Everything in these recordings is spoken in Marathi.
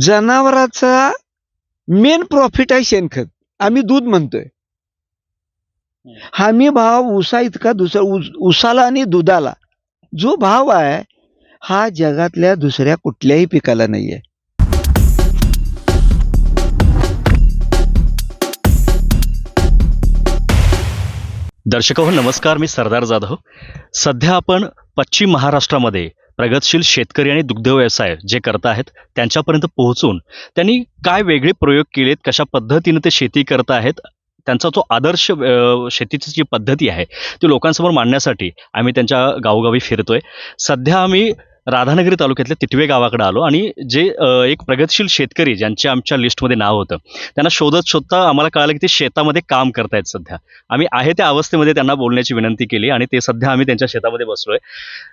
जनावराचा मेन प्रॉफिट आहे शेणखत. आम्ही दूध म्हणतोय. हमी भाव उसा इतका दुसरा उसाला आणि दुधाला. जो भाव आहे हा जगातल्या दुसऱ्या कुठल्याही पिकाला नाहीये. दर्शक हो नमस्कार. मी सरदार जाधव. सध्या आपण पश्चिम महाराष्ट्रामध्ये प्रगतशील शेतकरी आणि दुग्ध व्यवसाय जे करत आहेत त्यांच्यापर्यंत पोहोचून त्यांनी काय वेगळे प्रयोग केलेत कशा पद्धतीनं ते शेती करत आहेत त्यांचा जो आदर्श शेतीची जी पद्धती आहे ती लोकांसमोर मांडण्यासाठी आम्ही त्यांच्या गावोगावी फिरतोय. सध्या आम्ही राधानगरी तालुक्यातल्या तिटवे गावाकडे आलो आणि जे एक प्रगतशील शेतकरी ज्यांचे आमच्या लिस्टमध्ये नाव होतं त्यांना शोधत शोधता आम्हाला कळालं की ते शेतामध्ये काम करतायत सध्या. आम्ही आहे त्या अवस्थेमध्ये त्यांना बोलण्याची विनंती केली आणि ते सध्या आम्ही त्यांच्या शेतामध्ये बसलोय.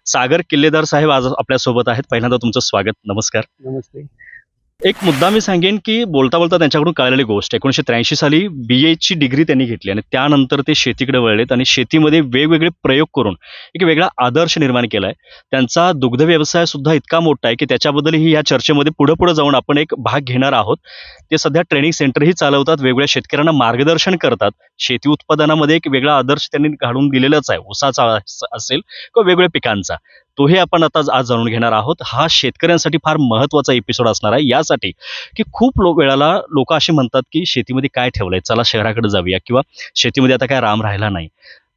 सागर किल्लेदार साहेब आज आपल्यासोबत आहेत. पहिल्यांदा तुमचं स्वागत. नमस्कार. नमस्ते. एक मुद्दा मी सांगेन की बोलता बोलता त्यांच्याकडून कळलेली गोष्ट एकोणीशे त्र्याऐंशी साली बी एची डिग्री त्यांनी घेतली आणि त्यानंतर ते शेतीकडे वळलेत आणि शेतीमध्ये वेगवेगळे प्रयोग करून एक वेगळा आदर्श निर्माण केलाय. त्यांचा दुग्ध व्यवसाय सुद्धा इतका मोठा आहे की त्याच्याबद्दलही या चर्चेमध्ये पुढे पुढे जाऊन आपण एक भाग घेणार आहोत. ते सध्या ट्रेनिंग सेंटरही चालवतात वेगवेगळ्या शेतकऱ्यांना मार्गदर्शन करतात. शेती उत्पादनामध्ये एक वेगळा आदर्श त्यांनी घालून दिलेलाच आहे. ऊसाचा असेल किंवा वेगवेगळ्या पिकांचा. तोही आपण आता आज जाणून घेणार आहोत. हा शेतकऱ्यांसाठी फार महत्त्वाचा एपिसोड असणार आहे. यासाठी की खूप लो वेळाला लोक असे म्हणतात की शेतीमध्ये काय ठेवलंय? चला शहराकडे जाऊया किंवा शेतीमध्ये आता काय राम राहिला नाही.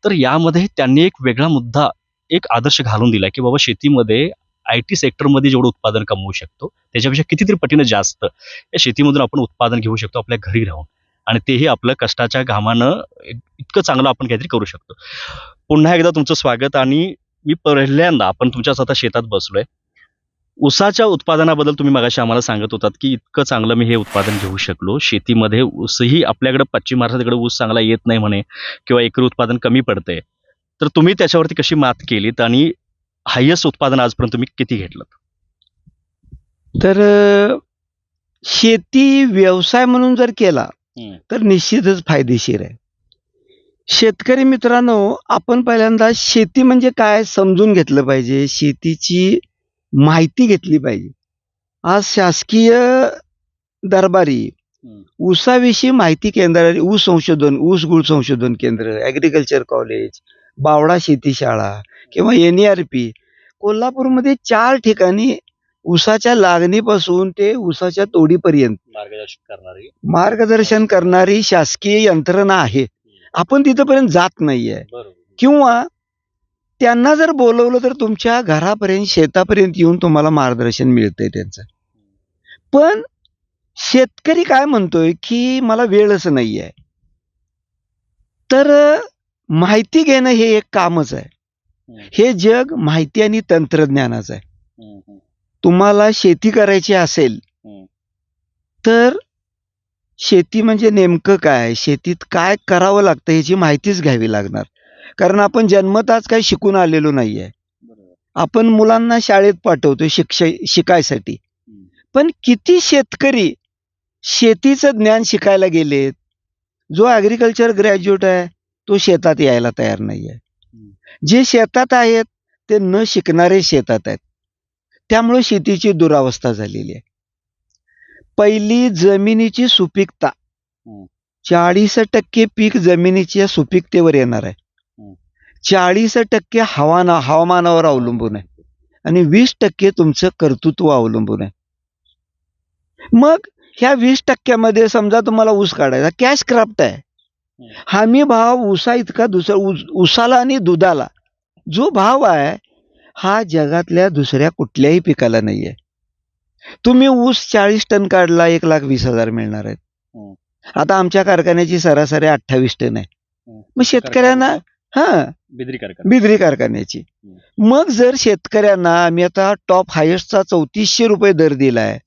तर यामध्ये त्यांनी एक वेगळा मुद्दा एक आदर्श घालून दिला की बाबा शेतीमध्ये आय टी सेक्टरमध्ये जेवढं उत्पादन कमवू शकतो त्याच्यापेक्षा कितीतरी पटीनं जास्त या शेतीमधून आपण उत्पादन घेऊ शकतो आपल्या घरी राहून. आणि तेही आपलं कष्टाच्या घामानं इतकं चांगलं आपण काहीतरी करू शकतो. पुन्हा एकदा तुमचं स्वागत आणि मी पहिल्यांदा आपण तुमच्या स्वतः शेतात बसलोय. ऊसाच्या उत्पादनाबद्दल तुम्ही मगाशी आम्हाला सांगत होतात की इतकं चांगलं मी हे उत्पादन घेऊ शकलो. शेतीमध्ये ऊसही आपल्याकडे पश्चिम महाराष्ट्राकडे ऊस चांगला येत नाही म्हणे किंवा एकरी उत्पादन कमी पडतंय. तर तुम्ही त्याच्यावरती कशी मात केलीत आणि हायेस्ट उत्पादन आजपर्यंत तुम्ही किती घेतलं तर शेती व्यवसाय म्हणून जर केला. तर निश्चितच फायदेशीर आहे. शेतकरी मित्रांनो आपण पहिल्यांदा शेती म्हणजे काय समजून घेतलं पाहिजे? शेतीची माहिती घेतली पाहिजे. आज शासकीय दरबारी. ऊसाविषयी माहिती केंद्र ऊस संशोधन ऊस गुळ संशोधन केंद्र ॲग्रिकल्चर कॉलेज बावडा शेती शाळा किंवा एन आर पी कोल्हापूरमध्ये चार ठिकाणी ऊसाच्या लागणीपासून ते ऊसाच्या तोडीपर्यंत मार्गदर्शन करणारी. मार्गदर्शन करणारी शासकीय यंत्रणा आहे. आपण तिथपर्यंत जात नाहीये. किंवा त्यांना जर बोलवलं तर तुमच्या घरापर्यंत शेतापर्यंत येऊन तुम्हाला मार्गदर्शन मिळतंय त्यांचं. पण शेतकरी काय म्हणतोय की मला वेळच नाहीये. तर अ, माहिती घेणं हे एक कामच आहे. हे जग माहिती आणि तंत्रज्ञानाचं आहे. तुम्हाला शेती करायची असेल. तर शेती म्हणजे नेमकं काय? शेतीत काय करावं लागतं ह्याची माहितीच घ्यावी लागणार. कारण आपण जन्मताच काही शिकून आलेलो नाहीये. आपण मुलांना शाळेत पाठवतो शिक्ष शिकायसाठी. पण किती शेतकरी शेतीचं ज्ञान शिकायला गेलेत? जो ॲग्रिकल्चर ग्रॅज्युएट आहे तो शेतात यायला तयार नाहीये. जे शेतात आहेत ते न शिकणारे शेतात आहेत. त्यामुळे शेतीची दुरावस्था झालेली आहे. पहिली जमिनीची सुपीकता. हम्म. चाळीस टक्के पीक जमिनीच्या सुपीकतेवर येणार आहे. चाळीस टक्के हवाना हवामानावर अवलंबून आहे. आणि वीस टक्के तुमचं कर्तृत्व अवलंबून आहे. मग ह्या वीस टक्क्यामध्ये समजा तुम्हाला ऊस काढायचा कॅश क्राफ्ट आहे. हमी भाव ऊसा इतका दुसरा ऊस ऊसाला आणि दुधाला. जो भाव आहे हा जगातल्या दुसऱ्या कुठल्याही पिकाला नाहीये. तुम्ही ऊस चाळीस टन काढला एक लाख वीस हजार मिळणार आहेत. आता आमच्या कारखान्याची सरासरी अठ्ठावीस टन आहे. मग शेतकऱ्यांना हा. बिद्री कारखाना. बिद्री कारखान्याची. मग जर शेतकऱ्यांना आम्ही आता टॉप हायेस्टचा चौतीसशे रुपये दर दिलाय.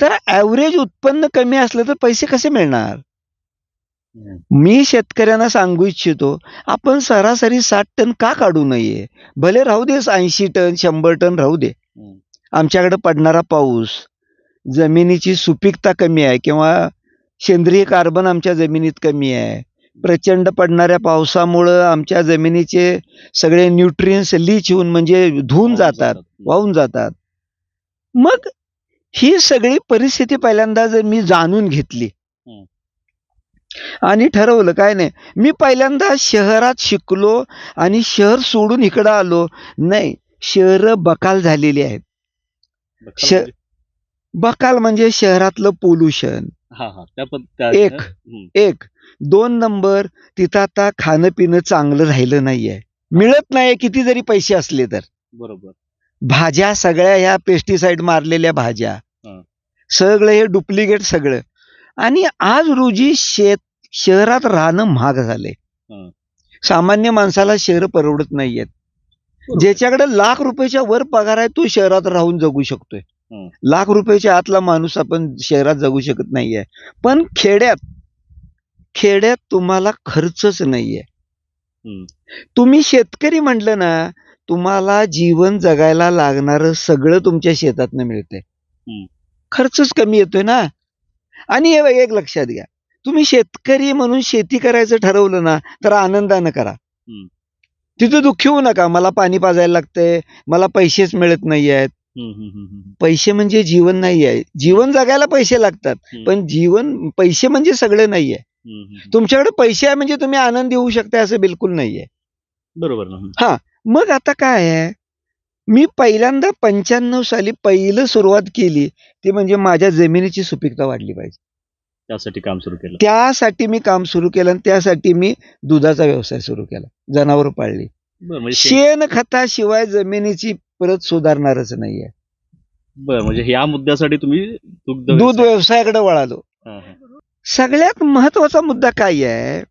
तर ॲव्हरेज उत्पन्न कमी असलं तर पैसे कसे मिळणार? मी शेतकऱ्यांना सांगू इच्छितो आपण सरासरी साठ टन का काढू नये? भले राहू दे ऐंशी टन शंभर टन राहू दे. आमच्याकडे पडणारा पाऊस जमिनीची सुपीकता कमी आहे किंवा सेंद्रिय कार्बन आमच्या जमिनीत कमी आहे. प्रचंड पडणाऱ्या पावसामुळं आमच्या जमिनीचे सगळे न्यूट्रियन्स लीच होऊन म्हणजे धुवून जातात वाहून जातात. मग ही सगळी परिस्थिती पहिल्यांदा जर मी जाणून घेतली. आणि ठरवलं काय नाही मी पहिल्यांदा शहरात शिकलो आणि शहर सोडून इकडं आलो. नाही शहर बकाल झालेली आहेत. श- म्हणजे- बकाल म्हणजे शहरातलं पोल्युशन हा हा त्या पद- त्या- एक. हम्म. एक दोन नंबर तिथं आता खाणं पिणं चांगलं राहिलं नाहीये मिळत नाही किती जरी पैसे असले तर बरोबर भाज्या सगळ्या ह्या पेस्टिसाइड मारलेल्या भाज्या हं. सगळं हे डुप्लिकेट सगळं आणि आज रोजी शेत शहरात राहणं महाग झालंय हं. सामान्य माणसाला शहर परवडत नाहीयेत. ज्याच्याकडे लाख रुपयाच्या वर पगार आहे तो शहरात राहून जगू शकतोय. लाख रुपयाच्या आतला माणूस आपण शहरात जगू शकत नाहीये पण खेड्यात खेड्यात तुम्हाला खर्चच नाहीये. तुम्ही शेतकरी म्हटलं ना तुम्हाला जीवन जगायला लागणारं सगळं तुमच्या शेतातनं मिळतंय. खर्चच कमी येतोय ना आणि हे एक लक्षात घ्या तुम्ही शेतकरी म्हणून शेती करायचं ठरवलं ना तर आनंदानं करा. तिथं दुःखी होऊ नका. मला पाणी पाजायला लागतंय. मला पैसेच मिळत नाही आहेत. पैसे म्हणजे जीवन नाही आहे जीवन जगायला पैसे लागतात. पण जीवन पैसे म्हणजे सगळं हम्म, हम्म. तुमच्याकडे पैसे आहे म्हणजे तुम्ही आनंदी होऊ शकता असं बिलकुल नाहीये. बरोबर ना. हम्म. मग आता काय आहे? मी पहिल्यांदा पंच्याण्णव साली पहिलं सुरुवात केली ती म्हणजे माझ्या जमिनीची सुपीकता वाढली पाहिजे. त्यासाठी काम सुरू केलं. त्यासाठी मी काम सुरू केलं आणि त्यासाठी मी दुधाचा व्यवसाय सुरू केला. जनावर पाळली. बरं म्हणजे शेण- शेण खताशिवाय जमिनीची परत सुधारणारच नाहीये. बरं म्हणजे ह्या मुद्द्यासाठी तुम्ही दुग्ध दूध व्यवसाय- व्यवसायाकडे वळालो. हा, हा. सगळ्यात महत्त्वाचा मुद्दा काय आहे?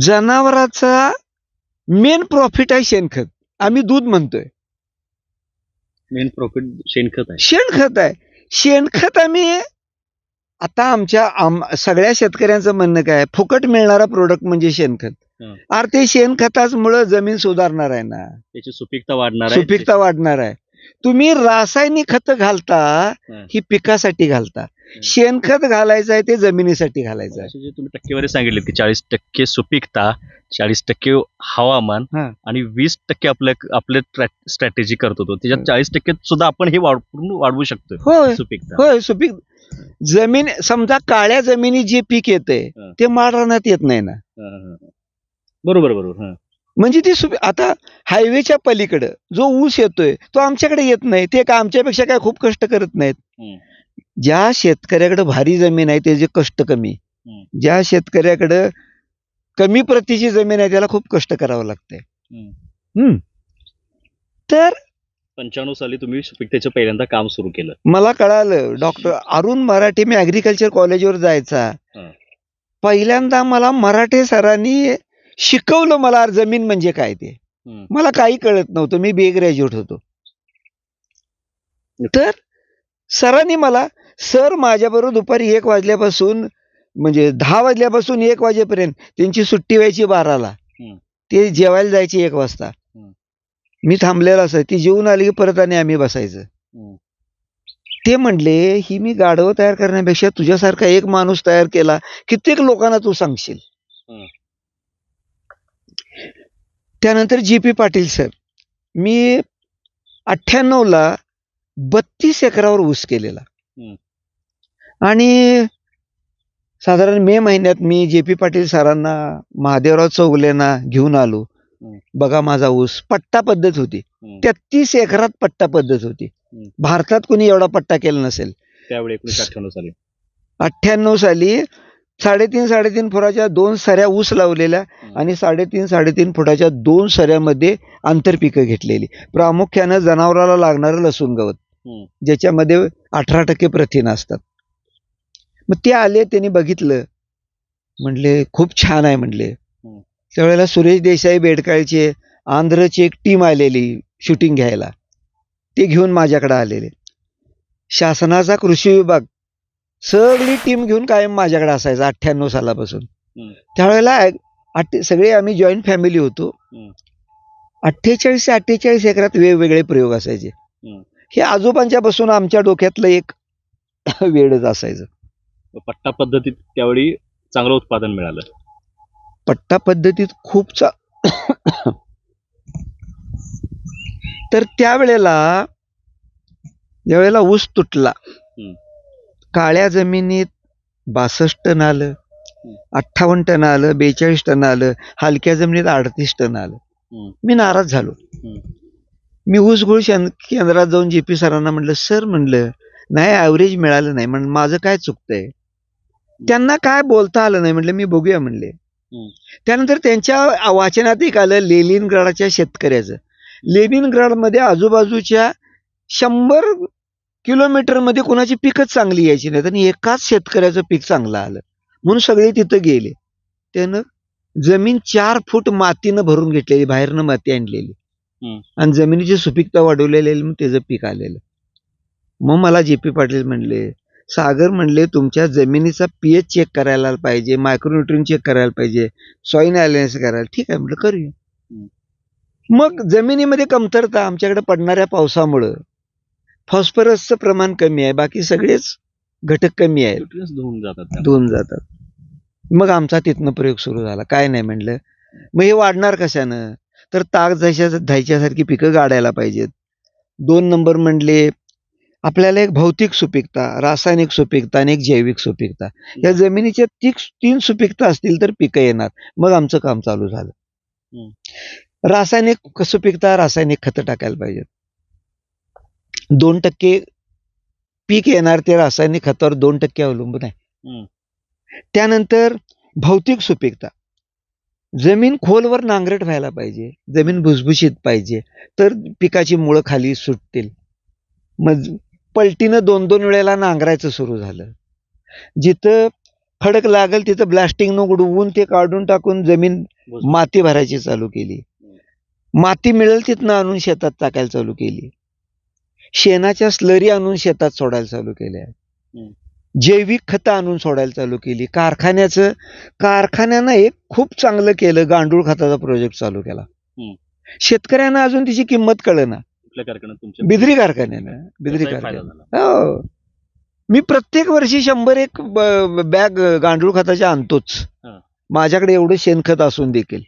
जनावराचा मेन प्रॉफिट आहे शेणखत. आम्ही दूध म्हणतोय. मेन प्रॉफिट शेणखत आहे. शेणखत आहे. शेणखत आम्ही आता आमच्या आम सगळ्या शेतकऱ्यांचं म्हणणं काय फुकट मिळणारा प्रोडक्ट म्हणजे शेणखत. हं. अरे ते शेणखताच मुळे जमीन सुधारणार आहे ना. त्याची सुपीकता वाढणार आहे. सुपीकता वाढणार आहे. तुम्ही रासायनिक खत घालता हं. ही पिकासाठी घालता. शेणखत घालायचं आहे ते जमिनीसाठी घालायचं आहे जे तुम्ही टक्केवारी सांगितले की चाळीस टक्के सुपीकता चाळीस टक्के हवामान हा. आणि वीस टक्के आपल्या आपले स्ट्रॅटेजी करतो तो त्याच्यात. चाळीस टक्के सुद्धा आपण हे वाढवू शकतो होय सुपीकता होय सुपीक जमीन समजा काळ्या जमिनीत जे पीक येते हं. ते माड रानात येत नाही ना हा, हा, हा. बरोबर बरोबर हा. म्हणजे ती सुपी आता हायवेच्या पलीकडं जो ऊस येतोय तो आमच्याकडे येत नाही ते का आमच्यापेक्षा काय खूप कष्ट करत नाहीत. ज्या शेतकऱ्याकडे भारी जमीन आहे त्याचे कष्ट कमी. ज्या शेतकऱ्याकडं कमी प्रतीची जमीन आहे त्याला खूप कष्ट करावं लागतंय. हम्म. तर पंच्याण्णव साली तुम्ही सुपीकतेचं पहिल्यांदा काम सुरू केलं मला कळालं डॉक्टर अरुण मराठे मी ऍग्रिकल्चर कॉलेजवर जायचा. पहिल्यांदा मला मराठे सरांनी शिकवलं मला जमीन म्हणजे काय ते हं. मला काही कळत नव्हतं मी बी ग्रॅज्युएट होतो तर सरांनी मला सर माझ्याबरोबर दुपारी एक वाजल्यापासून म्हणजे दहा वाजल्यापासून एक वाजेपर्यंत त्यांची सुट्टी व्हायची बाराला. ते जेवायला जायचे एक वाजता. मी थांबलेला असायचं ती जेवून आली की परत आणि आम्ही बसायचं. ते म्हणले ही मी गाढवं तयार करण्यापेक्षा तुझ्यासारखा एक माणूस तयार केला कित्येक लोकांना तू सांगशील. त्यानंतर जी पी पाटील सर मी अठ्ठ्याण्णव ला बत्तीस एकरावर ऊस केलेला. आणि साधारण मे महिन्यात मी जे पी पाटील सरांना महादेवराव चौगलेंना घेऊन आलो. बघा माझा ऊस पट्टा पद्धत होती. तेहतीस एकरात पट्टा पद्धत होती. भारतात कोणी एवढा पट्टा केला नसेल त्यावेळी अठ्ठ्याण्णव साली अठ्ठ्याण्णव साली साडेतीन साडेतीन फुटाच्या दोन सऱ्या ऊस लावलेल्या. आणि साडेतीन साडेतीन फुटाच्या दोन सऱ्यामध्ये आंतरपिकं घेतलेली प्रामुख्यानं जनावराला लागणारं लसूण गवत. ज्याच्यामध्ये अठरा टक्के प्रथिन असतात मग ते आले त्यांनी बघितलं म्हणले खूप छान आहे म्हणले हं. त्यावेळेला सुरेश देसाई बेडकाळचे आंध्रची एक टीम आलेली शूटिंग घ्यायला ते घेऊन माझ्याकडे आलेले शासनाचा कृषी विभाग सगळी टीम घेऊन कायम माझ्याकडे असायचा अठ्ठ्याण्णव सालापासून. त्यावेळेला सगळे आम्ही जॉईंट फॅमिली होतो. अठ्ठेचाळीस ते अठ्ठेचाळीस एकरात वेगवेगळे प्रयोग असायचे हं. आजोबांच्या पासून आमच्या डोक्यातलं एक वेळच असायचं पट्टा पद्धतीत त्यावेळी चांगलं उत्पादन मिळालं पट्टा पद्धतीत खूप चा तर त्यावेळेला ज्यावेळेला ऊस तुटला. काळ्या जमिनीत बासष्ट टन आलं अठ्ठावन्न टन आलं बेचाळीस टन आलं हलक्या जमिनीत अडतीस टन आलं. मी नाराज झालो. मी ऊसगोळ केंद्रात जाऊन जे पी सरांना म्हणलं सर म्हणलं नाही ॲव्हरेज मिळालं नाही म्हणून माझं काय चुकतंय त्यांना काय बोलता आलं नाही म्हणलं मी बघूया म्हणले. त्यानंतर त्यांच्या वाचनात एक आलं लेनिनग्राडच्या शेतकऱ्याचं. लेनिनग्राडमध्ये आजूबाजूच्या शंभर किलोमीटरमध्ये कोणाची पिकच चांगली यायची नाहीत आणि एकाच शेतकऱ्याचं पीक चांगलं आलं. म्हणून सगळे तिथं गेले. त्यानं जमीन चार फूट मातीनं भरून घेतलेली बाहेरनं माती आणलेली. आणि जमिनीची सुपीकता वाढवलेली त्याचं पीक आलेलं. मग मला जे पी पाटील म्हणले सागर म्हणले तुमच्या जमिनीचा पीएच चेक करायला पाहिजे मायक्रोन्युट्रिन चेक करायला पाहिजे सॉईल अनालिसिस करायला. ठीक आहे म्हटलं करूया. मग जमिनीमध्ये कमतरता आमच्याकडे पडणाऱ्या पावसामुळं फॉस्फरसचं प्रमाण कमी आहे बाकी सगळेच घटक कमी आहेत. धुवून जातात. धुवून जातात. मग आमचा तिथनं प्रयोग सुरू झाला. काय नाही म्हणलं मग हे वाढणार कशानं? तर ताक जायच्या धायच्यासारखी पिकं गाडायला पाहिजेत. दोन नंबर म्हणले आपल्याला एक भौतिक सुपीकता रासायनिक सुपीकता आणि एक जैविक सुपीकता. या जमिनीच्या ती तीन सुपीकता असतील तर पिकं येणार. मग आमचं काम चालू झालं. रासायनिक सुपीकता रासायनिक खतं टाकायला पाहिजेत. दोन टक्के पीक येणार ते रासायनिक खतावर दोन टक्के अवलंबून आहे. त्यानंतर भौतिक सुपीकता. जमीन खोलवर नांगरट व्हायला पाहिजे. जमीन भुसभुशीत पाहिजे. तर पिकाची मुळं खाली सुटतील. मग पलटीनं दोन दोन वेळेला नांगरायचं सुरू झालं. जिथं खडक लागेल तिथं ब्लास्टिंगनं उडवून ते काढून टाकून जमीन माती भरायची चालू केली. माती मिळेल तिथनं आणून शेतात टाकायला चालू केली. शेणाच्या स्लरी आणून शेतात सोडायला चालू केल्या. जैविक खतं आणून सोडायला चालू केली. कारखान्याचं कारखान्यानं एक खूप चांगलं केलं गांडूळ खताचा प्रोजेक्ट चालू केला. शेतकऱ्यांना अजून तिची किंमत कळना. कुठल्या कारखान्यात तुमच्या बिद्री कारखान्यानं बिद्री त्याचाही फायदा कारखान्यानं. झाला. हो. मी प्रत्येक वर्षी शंभर एक ब- बॅग गांडूळ खताच्या आणतोच. हा. माझ्याकडे एवढं शेणखत असून देखील.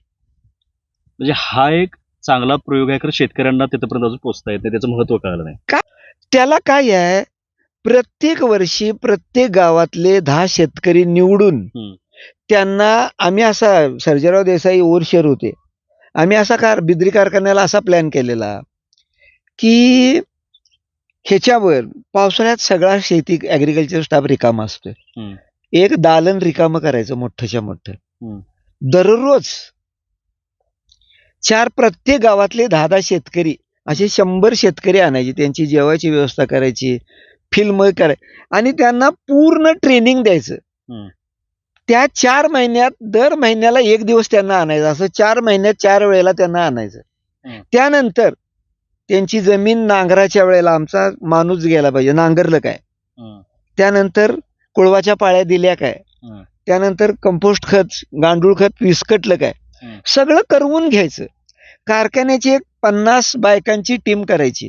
म्हणजे हा एक चांगला प्रयोग आहे खरं शेतकऱ्यांना तिथपर्यंत अजून पोहोचता येत नाही त्याचं महत्त्व कळलं नाही. त्याला काय आहे? प्रत्येक वर्षी प्रत्येक गावातले दहा शेतकरी निवडून हम्म. त्यांना आम्ही असा सर्जेराव देसाई ओरशेर होते. आम्ही असा कार बिद्री कारखान्याला असा प्लॅन केलेला. की ह्याच्यावर पावसाळ्यात सगळा शेती ॲग्रिकल्चर स्टाफ रिकामा असतोय. एक दालन रिकामं करायचं मोठ्याच्या मोठं. दररोज चार प्रत्येक गावातले दहा दहा शेतकरी असे शंभर शेतकरी आणायचे त्यांची जेवायची व्यवस्था करायची फिल्म कराय आणि त्यांना पूर्ण ट्रेनिंग द्यायचं. त्या चार महिन्यात दर महिन्याला एक दिवस त्यांना आणायचं असं चार महिन्यात चार वेळेला त्यांना आणायचं. त्यानंतर त्यांची जमीन नांगराच्या वेळेला आमचा माणूस गेला पाहिजे नांगरलं काय. त्यानंतर कुळवाच्या पाळ्या दिल्या काय. त्यानंतर कंपोस्ट खत गांडूळ खत विस्कटलं काय. सगळं करवून घ्यायचं कारखान्याची एक पन्नास बायकांची टीम करायची.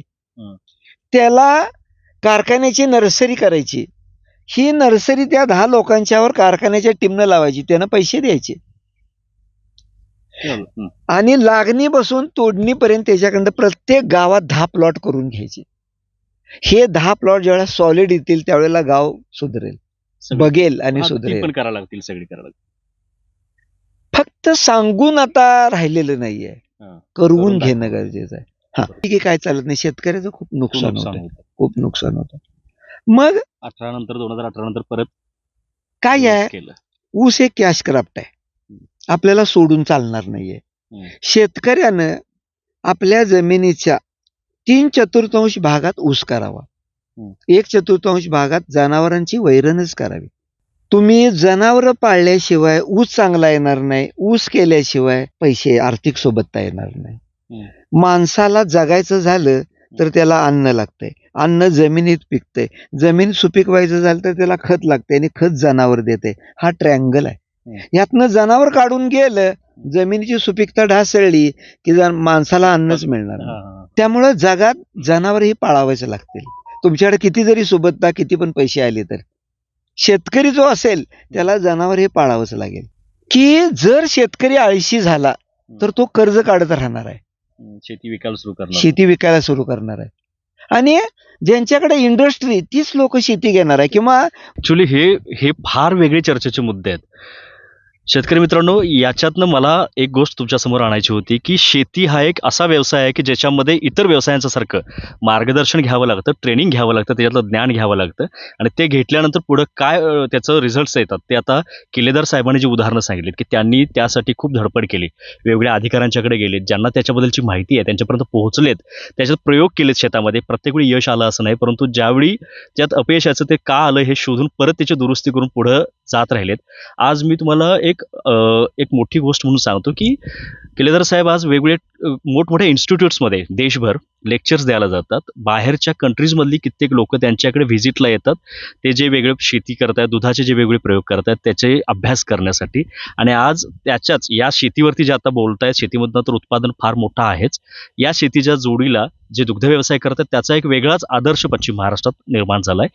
त्याला कारखान्याची नर्सरी करायची ही नर्सरी त्या दहा लोकांच्यावर कारखान्याच्या टीमनं लावायची त्यांना पैसे द्यायचे. आणि लागणी बसून तोडणीपर्यंत त्याच्याकडं प्रत्येक गावात दहा प्लॉट करून घ्यायचे. हे दहा प्लॉट ज्यावेळेला सॉलिड येतील त्यावेळेला गाव सुधरेल. बघेल आणि हा, सुधरेल. पण करावं लागतील सगळी करावं लागतील. फक्त सांगून आता राहिलेलं नाहीये. हा. करून करून घेणं. गरजेचं आहे. हा. ठीक आहे काय चालत नाही. शेतकऱ्याचं खूप नुकसान होतं. खूप नुकसान होतं. मग अठरा नंतर दोन हजार अठरा नंतर परत काय आहे? ऊस एक कॅश क्राफ्ट आहे. आपल्याला सोडून चालणार नाहीये. शेतकऱ्यानं आपल्या जमिनीच्या तीन चतुर्थांश भागात ऊस करावा. एक चतुर्थांश भागात जनावरांची वैरणच करावी. तुम्ही जनावरं पाळल्याशिवाय ऊस चांगला येणार नाही ऊस केल्याशिवाय पैसे आर्थिक सोबतता येणार नाही. माणसाला जगायचं झालं तर त्याला अन्न लागतंय. अन्न जमिनीत पिकतंय. जमीन सुपीक व्हायचं झालं तर त्याला खत लागतंय आणि खत जनावर देते हा ट्रँगल आहे. यातनं जनावर काढून गेलं जमिनीची सुपीकता ढासळली की जन- माणसाला अन्नच मिळणार. त्यामुळं जगात जनावर ही पाळावायच लागतील. तुमच्याकडे किती जरी सोबतता किती पण पैसे आले तर. शेतकरी जो असेल त्याला जनावर हे पाळावंच लागेल. की जर शेतकरी आळशी झाला तर तो कर्ज काढत राहणार आहे. शेती विकायला सुरू करणार. शेती विकायला सुरू करणार आहे. आणि ज्यांच्याकडे इंडस्ट्री तीच लोक शेती घेणार आहे. किंवा ऍक्च्युली हे हे फार वेगळे चर्चेचे मुद्दे आहेत. शेतकरी मित्रांनो याच्यातनं मला एक गोष्ट तुमच्यासमोर आणायची होती की शेती हा एक असा व्यवसाय आहे की ज्याच्यामध्ये इतर व्यवसायांच्या सारखं मार्गदर्शन घ्यावं लागतं ट्रेनिंग घ्यावं लागतं त्याच्यातलं ज्ञान घ्यावं लागतं आणि ते घेतल्यानंतर पुढं काय त्याचं रिझल्ट्स येतात ते आता किल्लेदार साहेबांनी जी उदाहरणं सांगितलीत की त्यांनी त्यासाठी खूप धडपड केली वेगवेगळ्या अधिकाऱ्यांच्याकडे गेलेत ज्यांना त्याच्याबद्दलची माहिती आहे त्यांच्यापर्यंत पोहोचलेत त्याच्यात प्रयोग केलेत शेतामध्ये प्रत्येक वेळी यश आलं असं नाही परंतु ज्यावेळी त्यात अपयशाचं ते का आलं हे शोधून परत त्याची दुरुस्ती करून पुढं जात राहिलेत. आज मी तुम्हाला एक एक एक मोठी गोष्ट म्हणून सांगतो की किल्लेदार साहेब आज वेगवेगळे मोठमोठ्या इन्स्टिट्यूट्समध्ये देशभर लेक्चर्स द्यायला जातात. बाहेरच्या कंट्रीजमधली कित्येक लोक त्यांच्याकडे व्हिजिटला येतात. ते जे वेगळे शेती करतायत दुधाचे जे वेगळे प्रयोग करतायत त्याचे अभ्यास करण्यासाठी. आणि आज त्याच्याच या शेतीवरती जे आता बोलतायत शेतीमधनं तर उत्पादन फार मोठं आहेच. या शेतीच्या जोडीला जे दुग्ध व्यवसाय करतात त्याचा एक वेगळाच आदर्श पश्चिम महाराष्ट्रात निर्माण झालाय.